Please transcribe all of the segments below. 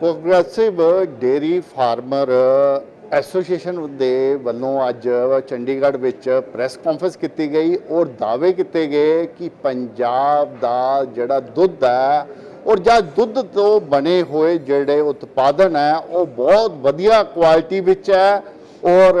Progressive dairy farmer association ਦੇ ਵੱਲੋਂ ਅੱਜ ਚੰਡੀਗੜ੍ਹ ਵਿੱਚ ਪ੍ਰੈਸ ਕਾਨਫਰੰਸ ਕੀਤੀ ਗਈ ਔਰ ਦਾਅਵੇ ਕੀਤੇ ਗਏ ਕਿ ਪੰਜਾਬ ਦਾ ਜਿਹੜਾ ਦੁੱਧ ਹੈ ਔਰ ਜਾਂ ਦੁੱਧ ਤੋਂ ਬਣੇ ਹੋਏ ਜਿਹੜੇ ਉਤਪਾਦਨ ਹੈ, ਉਹ ਬਹੁਤ ਵਧੀਆ ਕੁਆਲਿਟੀ ਵਿੱਚ ਹੈ ਔਰ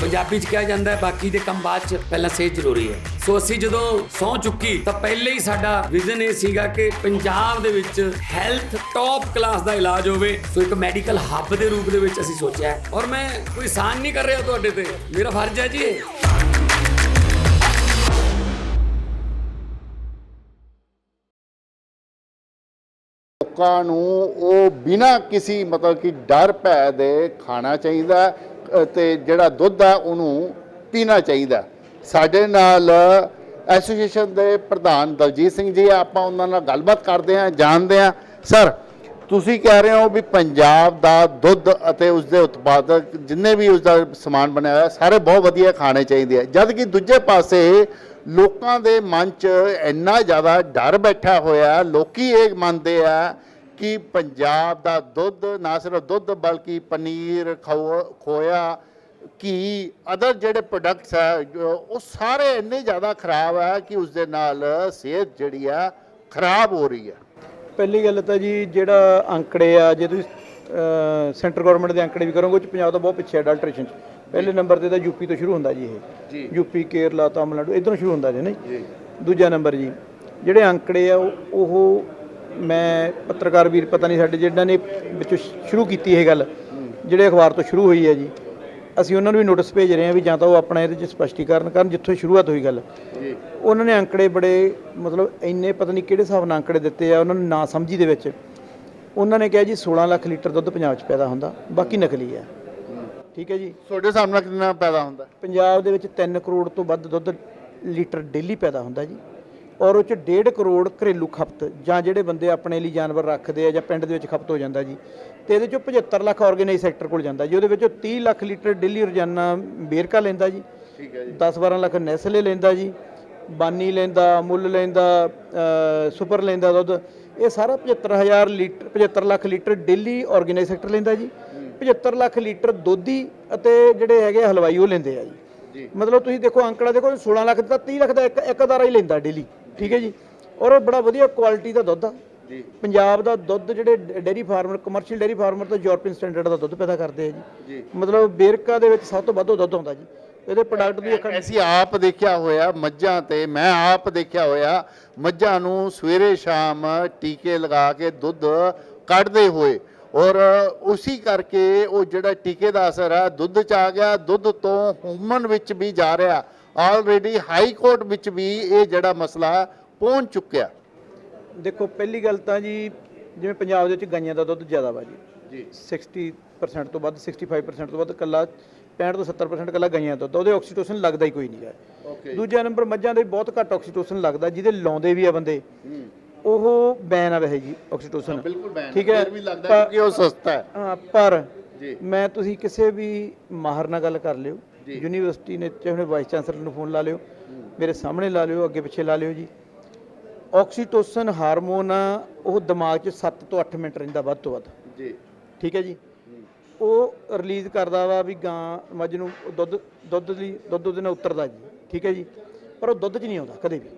ਪੰਜਾਬੀ ਚ ਕਿਹਾ ਜਾਂਦਾ ਹੈ, ਬਾਕੀ ਦੇ ਕੰਮ ਬਾਅਦ ਚ ਪਹਿਲਾਂ ਸਿਹਤ ਜ਼ਰੂਰੀ ਹੈ। ਸੋ ਅਸੀਂ ਜਦੋਂ ਸੌ ਚੁੱਕੀ, ਤਾਂ ਪਹਿਲੇ ਹੀ ਸਾਡਾ ਵਿਜ਼ਨ ਇਹ ਸੀਗਾ ਕਿ ਪੰਜਾਬ ਦੇ ਵਿੱਚ ਹੈਲਥ ਟੌਪ ਕਲਾਸ ਦਾ ਇਲਾਜ ਹੋਵੇ। ਸੋ ਇੱਕ ਮੈਡੀਕਲ ਹੱਬ ਦੇ ਰੂਪ ਦੇ ਵਿੱਚ ਅਸੀਂ ਸੋਚਿਆ ਔਰ ਮੈਂ ਕੋਈ ਆਸਾਨ ਨਹੀਂ ਕਰ ਰਿਹਾ ਤੁਹਾਡੇ ਤੇ। ਮੇਰਾ ਫਰਜ਼ ਹੈ ਜੀ ਇਹ। ਲੋਕਾਂ ਨੂੰ ਉਹ ਬਿਨਾਂ ਕਿਸੇ ਮਤਲਬ ਕਿ ਡਰ ਭੈ ਦੇ ਖਾਣਾ ਚਾਹੀਦਾ ਤੇ ਜਿਹੜਾ ਦੁੱਧ ਆ, ਉਹਨੂੰ ਪੀਣਾ ਚਾਹੀਦਾ। ਸਾਡੇ ਨਾਲ ਐਸੋਸੀਏਸ਼ਨ ਦੇ ਪ੍ਰਧਾਨ ਦਲਜੀਤ ਸਿੰਘ ਜੀ ਆਪਾਂ ਉਹਨਾਂ ਨਾਲ ਗੱਲਬਾਤ ਕਰਦੇ ਹਾਂ, ਜਾਣਦੇ ਹਾਂ। ਸਰ, ਤੁਸੀਂ ਕਹਿ ਰਹੇ ਹੋ ਵੀ ਪੰਜਾਬ ਦਾ ਦੁੱਧ ਅਤੇ ਉਸ ਦੇ ਉਤਪਾਦਕ, ਜਿੰਨੇ ਵੀ ਉਸ ਦਾ ਸਮਾਨ ਬਣਿਆ ਹੋਇਆ, ਸਾਰੇ ਬਹੁਤ ਵਧੀਆ ਖਾਣੇ ਚਾਹੀਦੇ ਆ। ਜਦ ਕਿ ਦੂਜੇ ਪਾਸੇ ਲੋਕਾਂ ਦੇ ਮਨ 'ਚ ਇੰਨਾ ਜ਼ਿਆਦਾ ਡਰ ਬੈਠਾ ਹੋਇਆ, ਲੋਕੀ ਇਹ ਮੰਨਦੇ ਆ ਕਿ ਪੰਜਾਬ ਦਾ ਦੁੱਧ ਨਾ ਸਿਰਫ ਦੁੱਧ ਬਲਕਿ ਪਨੀਰ ਖੋਇਆ ਘੀ ਅਦਰ ਜਿਹੜੇ ਪ੍ਰੋਡਕਟਸ ਹੈ ਜੋ- ਉਹ ਸਾਰੇ ਇੰਨੇ ਜ਼ਿਆਦਾ ਖਰਾਬ ਹੈ ਕਿ ਉਸ ਦੇ ਨਾਲ ਸਿਹਤ ਜਿਹੜੀ ਆ ਖਰਾਬ ਹੋ ਰਹੀ ਹੈ। ਪਹਿਲੀ ਗੱਲ ਤਾਂ ਜੀ ਜਿਹੜਾ ਅੰਕੜੇ ਆ ਜੇ ਤੁਸੀਂ ਸੈਂਟਰ ਗਵਰਨਮੈਂਟ ਦੇ ਅੰਕੜੇ ਵੀ ਕਰੋਗੇ ਉਹ ਚ ਪੰਜਾਬ ਤਾਂ ਬਹੁਤ ਪਿੱਛੇ ਅਡਲਟ੍ਰੇਸ਼ਨ ਚ। ਪਹਿਲੇ ਨੰਬਰ ਤੇ ਤਾਂ ਯੂਪੀ ਤੋਂ ਸ਼ੁਰੂ ਹੁੰਦਾ ਜੀ ਇਹ। ਯੂਪੀ ਕੇਰਲਾ ਤਾਮਿਲਨਾਡੂ ਇਧਰੋਂ ਸ਼ੁਰੂ ਹੁੰਦਾ ਜੀ ਨਹੀਂ? ਦੂਜਾ ਨੰਬਰ ਜੀ ਜਿਹੜੇ ਅੰਕੜੇ ਆ ਉਹ- ਉਹ ਮੈਂ ਪੱਤਰਕਾਰ ਵੀਰ ਪਤਾ ਨਹੀਂ ਸਾਡੇ ਜਿਹਨਾਂ ਨੇ ਵਿੱਚੋਂ ਸ਼ੁਰੂ ਕੀਤੀ ਇਹ ਗੱਲ ਜਿਹੜੇ ਅਖਬਾਰ ਤੋਂ ਸ਼ੁਰੂ ਹੋਈ ਹੈ ਜੀ ਅਸੀਂ ਉਹਨਾਂ ਨੂੰ ਵੀ ਨੋਟਿਸ ਭੇਜ ਰਹੇ ਹਾਂ ਵੀ ਜਾਂ ਤਾਂ ਉਹ ਆਪਣਾ ਇਹਦੇ ਚ ਸਪਸ਼ਟੀਕਰਨ ਕਰਨ ਜਿੱਥੋਂ ਸ਼ੁਰੂਆਤ ਹੋਈ ਗੱਲ। ਜੀ। ਉਹਨਾਂ ਨੇ ਅੰਕੜੇ ਬੜੇ ਮਤਲਬ ਇੰਨੇ ਪਤਾ ਨਹੀਂ ਕਿਹੜੇ ਹਿਸਾਬ ਨਾਲ ਅੰਕੜੇ ਦਿੱਤੇ ਆ ਉਹਨਾਂ ਨੂੰ ਨਾ ਸਮਝੀ ਦੇ ਵਿੱਚ। ਉਹਨਾਂ ਨੇ ਕਿਹਾ ਜੀ 16 ਲੱਖ ਲੀਟਰ ਦੁੱਧ ਪੰਜਾਬ 'ਚ ਪੈਦਾ ਹੁੰਦਾ ਬਾਕੀ ਨਕਲੀ ਹੈ। ਠੀਕ ਹੈ ਜੀ। ਤੁਹਾਡੇ ਸਾਹਮਣੇ ਕਿੰਨਾ ਪੈਦਾ ਹੁੰਦਾ? ਪੰਜਾਬ ਦੇ ਵਿੱਚ 3 ਕਰੋੜ ਤੋਂ ਵੱਧ ਦੁੱਧ ਲੀਟਰ ਡੇਲੀ ਪੈਦਾ ਹੁੰਦਾ ਜੀ। ਔਰ ਉਹ ਚ 1.5 ਕਰੋੜ ਘਰੇਲੂ ਖਪਤ ਜਾਂ ਜਿਹੜੇ ਬੰਦੇ ਆਪਣੇ ਲਈ ਜਾਨਵਰ ਰੱਖਦੇ ਆ ਜਾਂ ਪਿੰਡ ਦੇ ਵਿੱਚ ਖਪਤ ਹੋ ਜਾਂਦਾ ਜੀ ਤੇ ਇਹਦੇ ਚੋਂ 75 ਲੱਖ ਆਰਗੇਨਾਈਜ਼ ਸੈਕਟਰ ਕੋਲ ਜਾਂਦਾ ਜੀ। ਉਹਦੇ ਵਿੱਚੋਂ 30 ਲੱਖ ਲੀਟਰ ਡੇਲੀ ਰੋਜ਼ਾਨਾ ਬੇਰਕਾ ਲੈਂਦਾ ਜੀ। ਠੀਕ ਹੈ ਜੀ। 10-12 ਲੱਖ ਨੈਸਲੇ ਲੈਂਦਾ ਜੀ। ਬਾਨੀ ਲੈਂਦਾ ਮੁੱਲ ਲੈਂਦਾ ਸੁਪਰ ਲੈਂਦਾ ਦੁੱਧ। ਇਹ ਸਾਰਾ 75000 litre 75 lakh litre daily organise sector ਲੈਂਦਾ ਜੀ। 75 ਲੱਖ ਲੀਟਰ ਦੋਧੀ ਅਤੇ ਜਿਹੜੇ ਹੈਗੇ ਹਲਵਾਈ ਉਹ ਲੈਂਦੇ ਆ ਜੀ। ਜੀ। ਮਤਲਬ ਤੁਸੀਂ ਦੇਖੋ ਅੰਕੜਾ ਦੇਖੋ 16 ਲੱਖ ਦਾ 30 ਲੱਖ ਦਾ ਇੱਕ ਇੱਕ ਅਦਾਰਾ ਹੀ ਲੈਂਦਾ ਡੇਲੀ। ਠੀਕ ਹੈ ਜੀ। ਔਰ ਉਹ ਬੜਾ ਵਧੀਆ ਕੁਆਲਿਟੀ ਦਾ ਦੁੱਧ ਆ। ਜੀ। ਪੰਜਾਬ ਦਾ ਦੁੱਧ ਜਿਹੜੇ dairy farmer commercial dairy farmer ਤਾਂ ਯੂਰਪੀਅਨ ਸਟੈਂਡਰਡ ਦਾ ਦੁੱਧ ਪੈਦਾ ਕਰਦੇ ਆ ਜੀ। ਜੀ। ਮਤਲਬ ਬੇਰਕਾ ਦੇ ਵਿੱਚ ਸਭ ਤੋਂ ਵੱਧ ਦੁੱਧ ਆਉਂਦਾ ਜੀ। ਇਹਦੇ ਪ੍ਰੋਡਕਟ ਦੀ ਇੱਕ ਅਸੀਂ ਆਪ ਦੇਖਿਆ ਹੋਇਆ ਮੱਝਾਂ ਤੇ ਮੈਂ ਆਪ ਦੇਖਿਆ ਹੋਇਆ ਮੱਝਾਂ ਨੂੰ ਸਵੇਰੇ ਸ਼ਾਮ ਟੀਕੇ ਲਗਾ ਕੇ ਦੁੱਧ ਕੱਢਦੇ ਹੋਏ। ਔਰ ਉਸੇ ਕਰਕੇ ਉਹ ਜਿਹੜਾ ਟੀਕੇ ਦਾ ਅਸਰ ਹੈ ਦੁੱਧ ਚ ਆ ਗਿਆ ਦੁੱਧ ਤੋਂ ਹਿਊਮਨ ਵਿੱਚ ਵੀ ਜਾ ਰਿਹਾ। ਆਲਰੇਡੀ ਹਾਈ ਕੋਰਟ ਵਿੱਚ ਵੀ ਇਹ ਜਿਹੜਾ ਮਸਲਾ ਪਹੁੰਚ ਚੁੱਕਿਆ। ਦੇਖੋ ਪਹਿਲੀ ਗੱਲ ਤਾਂ ਜੀ ਜਿਵੇਂ ਪੰਜਾਬ ਦੇ ਵਿੱਚ ਗਾਈਆਂ ਦਾ ਦੁੱਧ ਜ਼ਿਆਦਾ ਵਾ ਜੀ। ਜੀ। 60% ਤੋਂ ਵੱਧ 65% ਤੋਂ ਵੱਧ ਕੱਲਾ 65 ਤੋਂ 70% ਕੱਲਾ ਗਾਈਆਂ ਦਾ ਦੁੱਧ ਉਹਦੇ ਆਕਸੀਟੋਸਿਨ ਲੱਗਦਾ ਹੀ ਕੋਈ ਨਹੀਂ ਹੈ ਓਕੇ ਦੂਜਾ ਨੰਬਰ ਮੱਝਾਂ ਦੇ ਬਹੁਤ ਘੱਟ ਆਕਸੀਟੋਸਿਨ ਲੱਗਦਾ ਜਿਹਦੇ ਲਾਉਂਦੇ ਵੀ ਆ ਬੰਦੇ। ਉਹ ਬੈਨ ਆ ਵੈਸੇ ਜੀ ਆਕਸੀਟੋਸਿਨ ਬਿਲਕੁਲ ਬੈਨ ਠੀਕ ਹੈ? ਵੀ ਲੱਗਦਾ ਉਹ ਸਸਤਾ ਹੈ। ਹਾਂ ਪਰ ਜੀ। ਮੈਂ ਤੁਸੀਂ ਕਿਸੇ ਵੀ ਮਾਹਰ ਨਾਲ ਗੱਲ ਕਰ ਲਿਓ ਯੂਨੀਵਰਸਿਟੀ ਨੇ ਚਾਹੇ ਵਾਈਸ ਚਾਂਸਲਰ ਨੂੰ ਫੋਨ ਲਾ ਲਿਓ ਮੇਰੇ ਸਾਹਮਣੇ ਲਾ ਲਿਓ ਅੱਗੇ ਪਿੱਛੇ ਲਾ ਲਿਓ ਜੀ। ਆਕਸੀਟੋਸਿਨ ਹਾਰਮੋਨ ਆ, ਉਹ ਦਿਮਾਗ 'ਚ 7 ਤੋਂ 8 ਮਿੰਟ ਰਹਿੰਦਾ ਵੱਧ ਤੋਂ ਵੱਧ। ਜੀ। ਠੀਕ ਹੈ ਜੀ? ਉਹ ਰਿਲੀਜ਼ ਕਰਦਾ ਵਾ ਵੀ ਗਾਂ ਮੱਝ ਨੂੰ ਦੁੱਧ ਦੁੱਧ ਲਈ ਦੁੱਧ ਉਹਦੇ ਨਾਲ ਉਤਰਦਾ ਜੀ। ਠੀਕ ਹੈ ਜੀ? ਪਰ ਉਹ ਦੁੱਧ 'ਚ ਨਹੀਂ ਆਉਂਦਾ ਕਦੇ ਵੀ।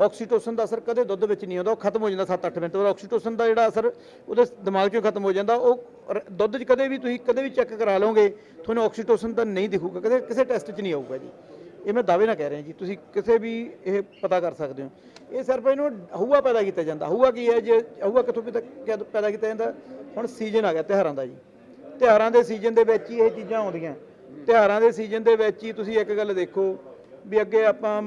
ਆਕਸੀਟੋਸਿਨ ਦਾ ਅਸਰ ਕਦੇ ਦੁੱਧ ਵਿੱਚ ਨਹੀਂ ਆਉਂਦਾ ਉਹ ਖਤਮ ਹੋ ਜਾਂਦਾ 7-8 ਮਿੰਟ। ਬਾਅਦ ਆਕਸੀਟੋਸਿਨ ਦਾ ਜਿਹੜਾ ਅਸਰ ਉਹਦੇ ਦਿਮਾਗ 'ਚੋਂ ਖਤਮ ਹੋ ਜਾਂਦਾ ਉਹ ਦੁੱਧ 'ਚ ਕਦੇ ਵੀ ਤੁਸੀਂ ਕਦੇ ਵੀ ਚੈੱਕ ਕਰਾ ਲਓਗੇ ਤੁਹਾਨੂੰ ਆਕਸੀਟੋਸਿਨ ਤਾਂ ਨਹੀਂ ਦਿਖੂਗਾ ਕਦੇ ਕਿਸੇ ਟੈਸਟ 'ਚ ਨਹੀਂ ਆਊਗਾ ਜੀ। ਇਹ ਮੈਂ ਦਾਅਵੇ ਨਾਲ ਕਹਿ ਰਿਹਾ ਜੀ, ਤੁਸੀਂ ਕਿਸੇ ਵੀ ਇਹ ਪਤਾ ਕਰ ਸਕਦੇ ਹੋ। ਇਹ ਸਿਰਫ ਇਹਨੂੰ ਹਊਆ ਪੈਦਾ ਕੀਤਾ ਜਾਂਦਾ। ਹਊਆ ਕੀ ਹੈ? ਜੇ ਹਊਆ ਕਿੱਥੋਂ ਪੈਦਾ ਕਿੱਦ- ਪੈਦਾ ਕੀਤਾ ਜਾਂਦਾ? ਹੁਣ ਸੀਜ਼ਨ ਆ ਗਿਆ ਤਿਉਹਾਰਾਂ ਦਾ ਜੀ। ਤਿਉਹਾਰਾਂ ਦੇ ਸੀਜ਼ਨ ਦੇ ਵਿੱਚ ਹੀ ਇਹ ਚੀਜ਼ਾਂ ਆਉਂਦੀਆਂ। ਤਿਉਹਾਰਾਂ ਦੇ ਸੀਜ਼ਨ ਦੇ ਵਿੱਚ ਹੀ ਤੁਸੀਂ ਇੱਕ ਗੱਲ ਦੇਖੋ ਵੀ ਅੱਗੇ ਆਪਾਂ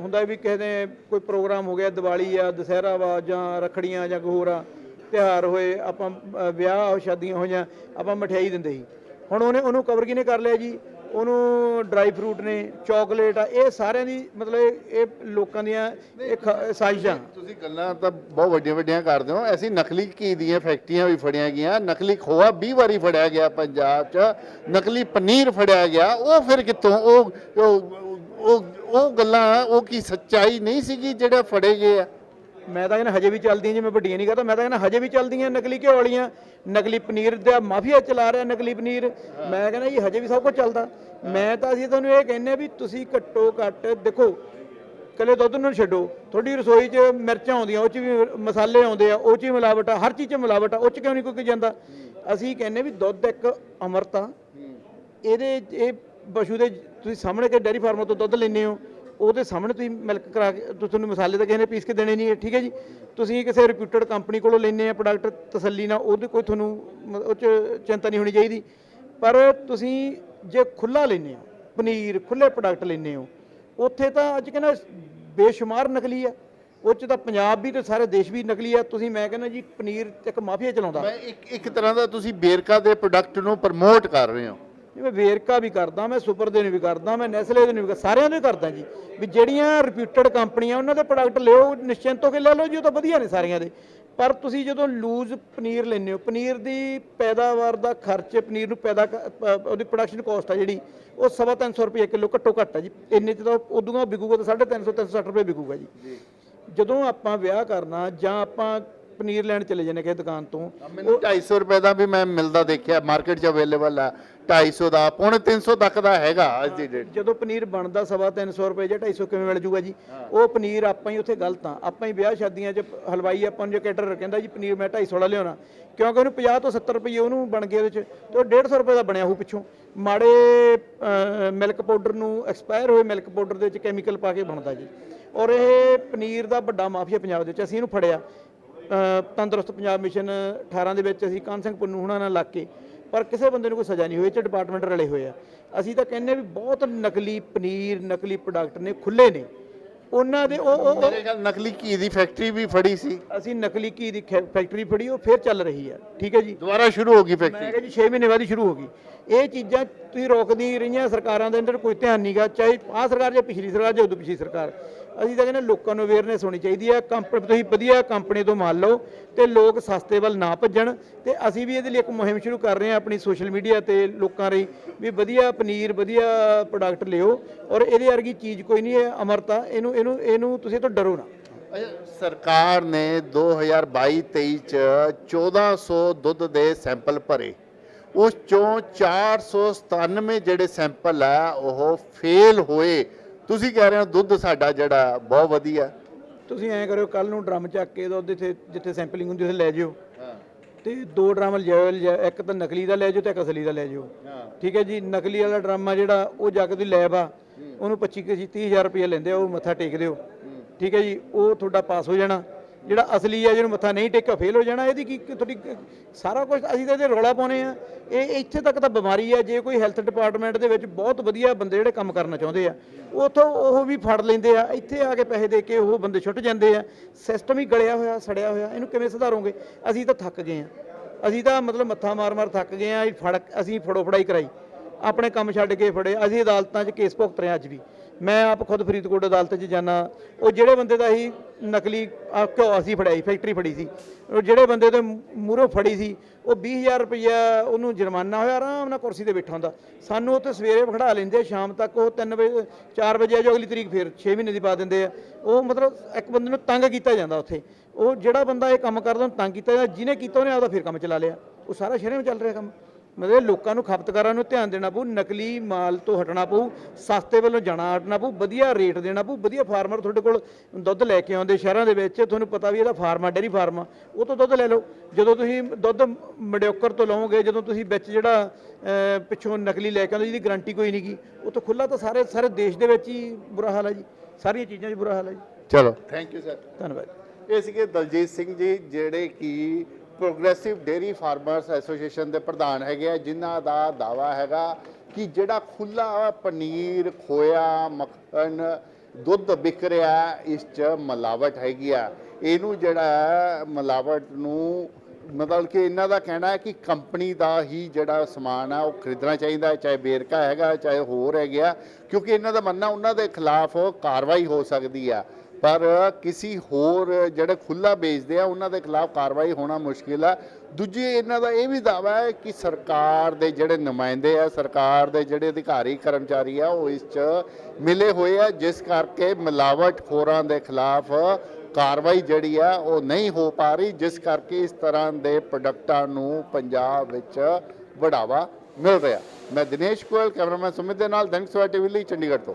ਹੁੰਦਾ ਵੀ ਕਿਸੇ ਦੇ ਕੋਈ ਪ੍ਰੋਗਰਾਮ ਹੋ ਗਿਆ, ਦੀਵਾਲੀ ਆ, ਦੁਸਹਿਰਾ ਵਾ, ਜਾਂ ਰਖੜੀਆਂ ਜਾਂ ਕੋਈ ਹੋਰ ਆ, ਤਿਉਹਾਰ ਹੋਏ, ਆਪਾਂ ਵਿਆਹ ਸ਼ਾਦੀਆਂ ਹੋਈਆਂ, ਆਪਾਂ ਮਠਿਆਈ ਦਿੰਦੇ ਸੀ। ਹੁਣ ਉਹਨੇ, ਉਹਨੂੰ ਕਵਰ ਕਿਨੇ ਕਰ ਲਿਆ ਜੀ? ਉਹਨੂੰ ਡਰਾਈ ਫਰੂਟ ਨੇ ਚਾਕਲੇਟ ਆ ਇਹ ਸਾਰਿਆਂ ਦੀ ਮਤਲਬ ਇਹ ਲੋਕਾਂ ਦੀਆਂ ਇਹ ਖ- ਸਾਜ਼ਿਸ਼ਾਂ। ਤੁਸੀਂ ਗੱਲਾਂ ਤਾਂ ਬਹੁਤ ਵੱਡੀਆਂ ਵੱਡੀਆਂ ਕਰਦੇ ਹੋ ਐਸੀ ਨਕਲੀ ਘੀ ਦੀਆਂ ਫੈਕਟਰੀਆਂ ਵੀ ਫੜੀਆਂ ਗਈਆਂ। ਨਕਲੀ ਖੋਆ 20 ਵਾਰੀ ਫੜਿਆ ਗਿਆ ਪੰਜਾਬ 'ਚ। ਨਕਲੀ ਪਨੀਰ ਫੜਿਆ ਗਿਆ। ਉਹ ਫਿਰ ਕਿੱਥੋਂ? ਉਹ ਉਹ- ਉਹ ਉਹ ਗੱਲਾਂ ਉਹ ਕੀ ਸੱਚਾਈ ਨਹੀਂ ਸੀਗੀ ਜਿਹੜੇ ਫੜੇ ਗਏ ਆ? ਮੈਂ ਤਾਂ ਕਹਿੰਦਾ ਹਜੇ ਵੀ ਚੱਲਦੀਆਂ ਜਿਵੇਂ ਵੱਡੀਆਂ ਨਹੀਂ ਕਰਦਾ ਮੈਂ ਤਾਂ ਕਹਿੰਦਾ ਹਜੇ ਵੀ ਚੱਲਦੀਆਂ, ਨਕਲੀ ਘਿਓ ਵਾਲੀਆਂ, ਨਕਲੀ ਪਨੀਰ ਦਾ ਮਾਫੀਆ ਚਲਾ ਰਿਹਾ ਨਕਲੀ ਪਨੀਰ। ਮੈਂ ਕਹਿੰਦਾ ਜੀ ਹਜੇ ਵੀ ਸਭ ਕੁਝ ਚੱਲਦਾ। ਮੈਂ ਤਾਂ ਅਸੀਂ ਤੁਹਾਨੂੰ ਇਹ ਕਹਿੰਨੇ ਵੀ ਤੁਸੀਂ ਘੱਟੋ ਘੱਟ, ਦੇਖੋ ਕੱਲੇ ਦੁੱਧ ਨੂੰ ਛੱਡੋ, ਤੁਹਾਡੀ ਰਸੋਈ 'ਚ ਮਿਰਚਾਂ ਆਉਂਦੀਆਂ, ਉਹ 'ਚ ਵੀ ਮਸਾਲੇ ਆਉਂਦੇ ਆ, ਉਹ 'ਚ ਵੀ ਮਿਲਾਵਟ ਆ, ਹਰ ਚੀਜ਼ 'ਚ ਮਿਲਾਵਟ ਆ, ਉਹ 'ਚ ਕਿਉਂ ਨਹੀਂ ਕੋਈ ਜਾਂਦਾ? ਅਸੀਂ ਕਹਿੰਨੇ ਵੀ ਦੁੱਧ ਇੱਕ ਅਮਰਤ ਆ। ਇਹਦੇ, ਇਹ ਪਸ਼ੂ ਦੇ ਤੁਸੀਂ ਸਾਹਮਣੇ ਕਿ ਡੈਰੀ ਫਾਰਮਾਂ ਤੋਂ ਦੁੱਧ ਲੈਂਦੇ ਹੋ? ਉਹਦੇ ਸਾਹਮਣੇ ਤੁਸੀਂ ਮਿਲਕ ਕਰਾ ਕੇ ਤੁ- ਤੁਹਾਨੂੰ ਮਸਾਲੇ ਤਾਂ ਕਿਸੇ ਨੇ ਪੀਸ ਕੇ ਦੇਣੇ ਨਹੀਂ ਹੈ ਠੀਕ ਹੈ ਜੀ? ਤੁਸੀਂ ਕਿਸੇ ਰਿਪਿਊਟਡ ਕੰਪਨੀ ਕੋਲੋਂ ਲੈਂਦੇ ਆ ਪ੍ਰੋਡਕਟ ਤਸੱਲੀ ਨਾਲ, ਉਹਦੇ ਕੋਈ ਤੁਹਾਨੂੰ ਉਹ 'ਚ ਚਿੰਤਾ ਨਹੀਂ ਹੋਣੀ ਚਾਹੀਦੀ। ਪਰ ਤੁਸੀਂ ਜੇ ਖੁੱਲਾ ਲੈਂਦੇ ਹੋ, ਪਨੀਰ ਖੁੱਲੇ ਪ੍ਰੋਡਕਟ ਲੈਂਦੇ ਹੋ, ਉੱਥੇ ਤਾਂ ਅੱਜ ਕਹਿੰਦਾ ਬੇਸ਼ੁਮਾਰ ਨਕਲੀ ਆ। ਉਹ 'ਚ ਤਾਂ ਪੰਜਾਬ ਵੀ ਤੇ ਸਾਰੇ ਦੇਸ਼ ਵੀ ਨਕਲੀ ਆ। ਤੁਸੀਂ, ਮੈਂ ਕਹਿੰਦਾ ਜੀ, ਪਨੀਰ ਇੱਕ ਮਾਫੀਆ ਚਲਾਉਂਦਾ। ਇੱਕ ਇੱਕ ਤਰ੍ਹਾਂ ਦਾ ਤੁਸੀਂ ਬੇਰਕਾ ਦੇ ਪ੍ਰੋਡਕਟ ਨੂੰ ਪ੍ਰਮੋਟ ਕਰ ਰਹੇ ਹੋ। ਜਿਵੇਂ ਵੇਰਕਾ ਵੀ ਕਰਦਾ ਮੈਂ ਸੁਪਰ ਦੇ ਨੂੰ ਵੀ ਕਰਦਾ ਮੈਂ ਨੈਸਲੇ ਦੇ ਨੂੰ ਵੀ ਕਰਦਾ ਸਾਰਿਆਂ ਦੇ ਕਰਦਾ ਜੀ। ਵੀ ਜਿਹੜੀਆਂ ਰਿਪਿਊਟਡ ਕੰਪਨੀਆਂ ਉਹਨਾਂ ਦੇ ਪ੍ਰੋਡਕਟ ਲਿਓ ਨਿਸ਼ਚਿੰਤ ਹੋ ਕੇ ਲੈ ਲਓ ਜੀ ਉਹ ਤਾਂ ਵਧੀਆ ਨੇ ਸਾਰੀਆਂ ਦੇ। ਪਰ ਤੁਸੀਂ ਜਦੋਂ ਲੂਜ਼ ਪਨੀਰ ਲੈਂਦੇ ਹੋ ਪਨੀਰ ਦੀ ਪੈਦਾਵਾਰ ਦਾ ਖਰਚ ਪਨੀਰ ਨੂੰ ਪੈਦਾ ਉਹਦੀ ਪ੍ਰੋਡਕਸ਼ਨ ਕਾਸਟ ਆ ਜਿਹੜੀ ਉਹ ਸਵਾ ਤਿੰਨ ਸੌ ਰੁਪਏ ਕਿਲੋ ਘੱਟੋ ਘੱਟ ਆ ਜੀ। ਇੰਨੇ ਚ ਤਾਂ ਉਦੋਂ ਵਿਕੂਗਾ ਤਾਂ 350 360 ਰੁਪਏ ਵਿਕੂਗਾ ਜੀ। ਜਦੋਂ ਆਪਾਂ ਵਿਆਹ ਕਰਨਾ ਜਾਂ ਆਪਾਂ ਪਨੀਰ ਲੈਣ ਚਲੇ ਜਾਂਦੇ ਕਿਸੇ ਦੁਕਾਨ ਤੋਂ। ਮੈਨੂੰ 250 ਰੁਪਏ ਦਾ ਵੀ ਮੈਂ ਮਿਲਦਾ ਦੇਖਿਆ ਮਾਰਕੀਟ 'ਚ ਅਵੇਲੇਬਲ ਆ। 250 ਦਾ ਪੌਣੇ 300 ਤੱਕ ਦਾ ਹੈਗਾ ਅੱਜ ਦੀ ਡੇਟ ਜਦੋਂ ਪਨੀਰ ਬਣਦਾ ਸਵਾ 300 ਰੁਪਏ ਜਾਂ 250 ਕਿਵੇਂ ਮਿਲ ਜੂਗਾ ਜੀ? ਉਹ ਪਨੀਰ ਆਪਾਂ ਹੀ ਉੱਥੇ ਗਲਤ ਆ। ਆਪਾਂ ਹੀ ਵਿਆਹ ਸ਼ਾਦੀਆਂ 'ਚ ਹਲਵਾਈ ਆਪਾਂ ਨੂੰ ਜੇ ਕੇਟਰ ਕਹਿੰਦਾ ਜੀ ਪਨੀਰ ਮੈਂ 250 ਵਾਲਾ ਲਿਆਉਣਾ। ਕਿਉਂਕਿ ਉਹਨੂੰ 50 ਤੋਂ 70 ਰੁਪਏ ਉਹਨੂੰ ਬਣ ਗਏ ਉਹਦੇ 'ਚ ਤੇ ਉਹ 150 ਰੁਪਏ ਦਾ ਬਣਿਆ ਉਹ ਪਿੱਛੋਂ। ਮਾੜੇ ਮਿਲਕ ਪਾਊਡਰ ਨੂੰ ਐਕਸਪਾਇਰ ਹੋਏ ਮਿਲਕ ਪਾਊਡਰ ਦੇ ਵਿੱਚ ਕੈਮੀਕਲ ਪਾ ਕੇ ਬਣਦਾ ਜੀ। ਔਰ ਇਹ ਪਨੀਰ ਦਾ ਵੱਡਾ ਮਾਫੀਆ ਪੰਜਾਬ ਦੇ ਵਿੱਚ ਅਸੀਂ ਇਹਨੂੰ ਫੜਿਆ। ਤੰਦਰੁਸਤ ਪੰਜਾਬ ਮਿਸ਼ਨ 18 ਦੇ ਵਿੱਚ ਅਸੀਂ ਕਾਨ ਸਿੰਘ ਪੁੰਨੂ ਹੁਣਾਂ ਨਾਲ ਲੱਗ ਕੇ ਪਰ ਕਿਸੇ ਬੰਦੇ ਨੂੰ ਕੋਈ ਸਜ਼ਾ ਨਹੀਂ ਹੋਈ ਇਹ ਚ ਡਿਪਾਰਟਮੈਂਟ ਰਲੇ ਹੋਏ ਆ। ਅਸੀਂ ਤਾਂ ਕਹਿੰਨੇ ਵੀ ਬਹੁਤ ਨਕਲੀ ਪਨੀਰ ਨਕਲੀ ਪ੍ਰੋਡਕਟ ਨੇ ਖੁੱਲੇ ਨੇ। ਉਹਨਾਂ ਦੇ ਉਹ ਉਹ- ਉਹ ਮੇਰੇ ਖਿਆਲ ਨਕਲੀ ਘੀ ਦੀ ਫੈਕਟਰੀ ਵੀ ਫੜੀ ਸੀ। ਅਸੀਂ ਨਕਲੀ ਘੀ ਦੀ ਫੈਕਟਰੀ ਫੜੀ ਉਹ ਫਿਰ ਚੱਲ ਰਹੀ ਹੈ ਠੀਕ ਹੈ ਜੀ? ਦੁਬਾਰਾ ਸ਼ੁਰੂ ਹੋ ਗਈ ਮੈਂ ਫੈਕਟਰੀ ਕਿਹਾ ਜੀ 6 ਮਹੀਨੇ ਬਾਅਦ ਹੀ ਸ਼ੁਰੂ ਹੋ ਗਈ। ਇਹ ਚੀਜ਼ਾਂ ਤੁਸੀਂ ਰੋਕਦੀ ਰਹੀਆਂ ਸਰਕਾਰਾਂ ਦੇ ਅੰਦਰ ਕੋਈ ਧਿਆਨ ਨਹੀਂਗਾ ਚਾਹੇ ਆਹ ਸਰਕਾਰ ਜਾਂ ਪਿਛਲੀ ਸਰਕਾਰ ਜਾਂ ਉਦੋਂ ਪਿਛਲੀ ਸਰਕਾਰ। ਅਸੀਂ ਤਾਂ ਕਹਿੰਦੇ ਲੋਕਾਂ ਨੂੰ ਅਵੇਅਰਨੈਸ ਹੋਣੀ ਚਾਹੀਦੀ ਹੈ ਕੰਪਨੀ ਤੁਸੀਂ ਵਧੀਆ ਕੰਪਨੀ ਤੋਂ ਮੰਨ ਲਓ ਤੇ ਲੋਕ ਸਸਤੇ ਵੱਲ ਨਾ ਭੱਜਣ ਤੇ ਅਸੀਂ ਵੀ ਇਹਦੇ ਲਈ ਇੱਕ ਮੁਹਿੰਮ ਸ਼ੁਰੂ ਕਰ ਰਹੇ ਹਾਂ ਆਪਣੀ ਸੋਸ਼ਲ ਮੀਡੀਆ ਤੇ ਲੋਕਾਂ ਰਹੀ ਵੀ ਵਧੀਆ ਪਨੀਰ, ਵਧੀਆ ਪ੍ਰੋਡਕਟ ਲਿਓ ਔਰ ਇਹਦੇ ਵਰਗੀ ਚੀਜ਼ ਕੋਈ ਨਹੀਂ ਹੈ ਅਮਰਤਾ, ਇਹਨੂੰ ਇਹਨੂੰ ਇਹਨੂੰ ਤੁਸੀਂ ਇਹ ਤੋਂ ਡਰੋ ਨਾ। ਸਰਕਾਰ ਨੇ 2022-23 ਚ 1400 ਦੁੱਧ ਦੇ ਸੈਂਪਲ ਭਰੇ। ਉਸ ਚੋਂ 497 ਜਿਹੜੇ ਸੈਂਪਲ ਆ, ਉਹ ਫੇਲ ਹੋਏ। ਤੁਸੀਂ ਕਹਿ ਰਹੇ ਹੋ ਦੁੱਧ ਸਾਡਾ ਜਿਹੜਾ ਬਹੁਤ ਵਧੀਆ। ਤੁਸੀਂ ਐਂ ਕਰਿਓ ਕੱਲ ਨੂੰ ਡਰਮ ਚੱਕ ਕੇ ਦੁੱਧ ਇੱਥੇ ਜਿੱਥੇ ਸੈਂਪਲਿੰਗ ਹੁੰਦੀ ਉੱਥੇ ਲੈ ਜਿਓ। ਤੇ ਦੋ ਡਰਮ ਲਿਜਾਓ ਲਿਜਾ- ਇੱਕ ਤਾਂ ਨਕਲੀ ਦਾ ਲੈ ਜਾਓ ਤੇ ਇੱਕ ਅਸਲੀ ਦਾ ਲੈ ਜਾਓ। ਠੀਕ ਹੈ ਜੀ ਨਕਲੀ ਵਾਲਾ ਡਰਮ ਆ ਜਿਹੜਾ ਉਹ ਜਾ ਕੇ ਤੁਸੀਂ ਲੈਬ ਆ ਉਹਨੂੰ 25 ਕੇ ਜੀ 30000 ਰੁਪਏ ਲੈਂਦੇ ਆ ਉਹ ਮੱਥਾ ਟੇਕ ਦਿਓ। ਠੀਕ ਹੈ ਜੀ ਉਹ ਤੁਹਾਡਾ ਪਾਸ ਹੋ ਜਾਣਾ। ਜਿਹੜਾ ਅਸਲੀ ਆ ਜਿਹਨੂੰ ਮੱਥਾ ਨਹੀਂ ਟੇਕਾ ਫੇਲ ਹੋ ਜਾਣਾ, ਇਹਦੀ ਕੀ ਤੁਹਾਡੀ ਸਾਰਾ ਕੁਝ ਅਸੀਂ ਤਾਂ ਇਹਦੇ ਰੌਲਾ ਪਾਉਨੇ ਆ ਇਹ ਇੱਥੇ ਤੱਕ ਤਾਂ ਬਿਮਾਰੀ ਹੈ, ਜੇ ਕੋਈ ਹੈਲਥ ਡਿਪਾਰਟਮੈਂਟ ਦੇ ਵਿੱਚ ਬਹੁਤ ਵਧੀਆ ਬੰਦੇ ਜਿਹੜੇ ਕੰਮ ਕਰਨਾ ਚਾਹੁੰਦੇ ਆ, ਉਥੋਂ ਉਹ ਵੀ ਫੜ ਲੈਂਦੇ ਆ, ਇੱਥੇ ਆ ਕੇ ਪੈਸੇ ਦੇ ਕੇ ਉਹ ਬੰਦੇ ਛੁੱਟ ਜਾਂਦੇ ਆ। ਸਿਸਟਮ ਹੀ ਗਲਿਆ ਹੋਇਆ, ਸੜਿਆ ਹੋਇਆ, ਇਹਨੂੰ ਕਿਵੇਂ ਸੁਧਾਰੋਗੇ? ਅਸੀਂ ਤਾਂ ਥੱਕ ਗਏ ਆ। ਅਸੀਂ ਤਾਂ ਮਤਲਬ ਮੱਥਾ ਮਾਰ-ਮਾਰ ਥੱਕ ਗਏ ਆ ਫੜ, ਅਸੀਂ ਫੜੋ ਫੜਾਈ ਕਰਾਈ। ਆਪਣੇ ਕੰਮ ਛੱਡ ਕੇ ਫੜੇ। ਅਸੀਂ ਅਦਾਲਤਾਂ 'ਚ ਕੇਸ ਭੁਗਤ ਰਹੇ ਹਾਂ ਅੱਜ ਵੀ। ਮੈਂ ਆਪ ਖੁਦ ਫਰੀਦਕੋਟ ਅਦਾਲਤ 'ਚ ਜਾਣਾ ਉਹ ਜਿਹੜੇ ਬੰਦੇ ਦਾ ਅਸੀਂ ਨਕਲੀ ਘਿਓ ਅਸੀਂ ਫੜਾਈ ਫੈਕਟਰੀ ਫੜੀ ਸੀ। ਉਹ ਜਿਹੜੇ ਬੰਦੇ ਦੇ ਮੂਹਰੋਂ ਫੜੀ ਸੀ, ਉਹ 20000 ਰੁਪਇਆ ਉਹਨੂੰ ਜੁਰਮਾਨਾ ਹੋਇਆ, ਆਰਾਮ ਨਾਲ ਕੁਰਸੀ ਤੇ ਬੈਠਾ ਹੁੰਦਾ। ਸਾਨੂੰ ਉੱਥੇ ਸਵੇਰੇ ਖੜਾ ਲੈਂਦੇ, ਸ਼ਾਮ ਤੱਕ ਉਹ 3 ਵਜੇ 4 ਵਜੇ ਆ ਜੋ ਅਗਲੀ ਤਰੀਕ ਫਿਰ 6 ਮਹੀਨੇ ਦੀ ਪਾ ਦਿੰਦੇ ਆ। ਉਹ ਮਤਲਬ ਇੱਕ ਬੰਦੇ ਨੂੰ ਤੰਗ ਕੀਤਾ ਜਾਂਦਾ ਉੱਥੇ। ਉਹ ਜਿਹੜਾ ਬੰਦਾ ਇਹ ਕੰਮ ਕਰਦਾ, ਉਹਨੂੰ ਤੰਗ ਕੀਤਾ ਜਾਂਦਾ। ਜਿਹਨੇ ਕੀਤਾ ਉਹਨੇ ਆਪਦਾ ਫਿਰ ਕੰਮ ਚਲਾ ਲਿਆ। ਉਹ ਸਾਰਾ ਸ਼ਹਿਰਾਂ ਵਿੱਚ ਚੱਲ ਰਿਹਾ ਕੰਮ। ਮਤਲਬ ਲੋਕਾਂ ਨੂੰ ਖਪਤਕਾਰਾਂ ਨੂੰ ਧਿਆਨ ਦੇਣਾ ਪਊ ਨਕਲੀ ਮਾਲ ਤੋਂ ਹਟਣਾ ਪਊ ਸਸਤੇ ਵੱਲੋਂ ਜਾਣਾ ਹਟਣਾ ਪਊ ਵਧੀਆ ਰੇਟ ਦੇਣਾ ਪਊ ਵਧੀਆ ਫਾਰਮਰ ਤੁਹਾਡੇ ਕੋਲ ਦੁੱਧ ਲੈ ਕੇ ਆਉਂਦੇ ਸ਼ਹਿਰਾਂ ਦੇ ਵਿੱਚ ਤੁਹਾਨੂੰ ਪਤਾ ਵੀ ਇਹਦਾ ਫਾਰਮ ਆ ਡੇਰੀ ਫਾਰਮ ਆ ਉਹ ਤੋਂ ਦੁੱਧ ਲੈ ਲਓ। ਜਦੋਂ ਤੁਸੀਂ ਦੁੱਧ ਮਡਿਓਕਰ ਤੋਂ ਲਓਗੇ ਜਦੋਂ ਤੁਸੀਂ ਵਿੱਚ ਜਿਹੜਾ ਪਿੱਛੋਂ ਨਕਲੀ ਲੈ ਕੇ ਆਉਂਦੇ ਜਿਹਦੀ ਗਾਰੰਟੀ ਕੋਈ ਨਹੀਂ ਗੀ ਉਹ ਤਾਂ ਖੁੱਲਾ ਤਾਂ ਸਾਰੇ ਸਾਰੇ ਦੇਸ਼ ਦੇ ਵਿੱਚ ਹੀ ਬੁਰਾ ਹਾਲ ਹੈ ਜੀ। ਸਾਰੀਆਂ ਚੀਜ਼ਾਂ 'ਚ ਬੁਰਾ ਹਾਲ ਹੈ ਜੀ। ਚਲੋ। ਥੈਂਕ ਯੂ ਸਰ ਧੰਨਵਾਦ। ਇਹ ਸੀਗੇ ਦਲਜੀਤ ਸਿੰਘ ਜੀ ਜਿਹੜੇ ਕਿ ਪ੍ਰੋਗਰੈਸਿਵ ਡੇਰੀ ਫਾਰਮਰਸ ਐਸੋਸੀਏਸ਼ਨ ਦੇ ਪ੍ਰਧਾਨ ਹੈਗੇ ਆ ਜਿਨ੍ਹਾਂ ਦਾ ਦਾਵਾ ਹੈਗਾ ਕਿ ਜਿਹੜਾ ਖੁੱਲਾ ਪਨੀਰ ਖੋਇਆ ਮੱਖਣ ਦੁੱਧ ਵਿਕ ਰਿਹਾ ਇਸ 'ਚ ਮਿਲਾਵਟ ਹੈਗੀ ਆ। ਇਹਨੂੰ ਜਿਹੜਾ ਹੈ, ਮਿਲਾਵਟ ਨੂੰ ਮਤਲਬ ਕਿ ਇਹਨਾਂ ਦਾ ਕਹਿਣਾ ਹੈ ਕਿ ਕੰਪਨੀ ਦਾ ਹੀ ਜਿਹੜਾ ਸਮਾਨ ਆ ਉਹ ਖਰੀਦਣਾ ਚਾਹੀਦਾ ਹੈ, ਚਾਹੇ ਬੇਰਕਾ ਹੈਗਾ ਚਾਹੇ ਹੋਰ ਹੈਗਾ ਕਿਉਂਕਿ ਇਹਨਾਂ ਦਾ ਮੰਨਣਾ ਉਹਨਾਂ ਦੇ ਖਿਲਾਫ ਕਾਰਵਾਈ ਹੋ ਸਕਦੀ ਆ। ਪਰ ਕਿਸੇ ਹੋਰ ਜਿਹੜੇ ਖੁੱਲਾ ਵੇਚਦੇ ਆ, ਉਹਨਾਂ ਦੇ ਖਿਲਾਫ ਕਾਰਵਾਈ ਹੋਣਾ ਮੁਸ਼ਕਿਲ ਆ। ਦੂਜੀ ਇਹਨਾਂ ਦਾ ਇਹ ਵੀ ਦਾਵਾ ਹੈ ਕਿ ਸਰਕਾਰ ਦੇ ਜਿਹੜੇ ਨੁਮਾਇੰਦੇ ਆ, ਸਰਕਾਰ ਦੇ ਜਿਹੜੇ ਅਧਿਕਾਰੀ, ਕਰਮਚਾਰੀ ਆ, ਉਹ ਇਸ 'ਚ ਮਿਲੇ ਹੋਏ ਆ, ਜਿਸ ਕਰਕੇ ਮਿਲਾਵਟ ਖੋਰਾਂ ਦੇ ਖਿਲਾਫ ਕਾਰਵਾਈ ਜਿਹੜੀ ਆ, ਉਹ ਨਹੀਂ ਹੋ ਪਾ ਰਹੀ, ਜਿਸ ਕਰਕੇ ਇਸ ਤਰ੍ਹਾਂ ਦੇ ਪ੍ਰੋਡਕਟਾਂ ਨੂੰ ਪੰਜਾਬ ਵਿੱਚ ਵਧਾਵਾ ਮਿਲ ਰਿਹਾ। ਮੈਂ ਦਿਨੇਸ਼ ਗੋਇਲ, ਕੈਮਰਾਮੈਨ ਸੁਮਿਤ ਦੇ ਨਾਲ, ਦੈਨਿਕ ਸਵੇਰਾ ਟੀਵੀ ਲਈ ਚੰਡੀਗੜ੍ਹ ਤੋਂ।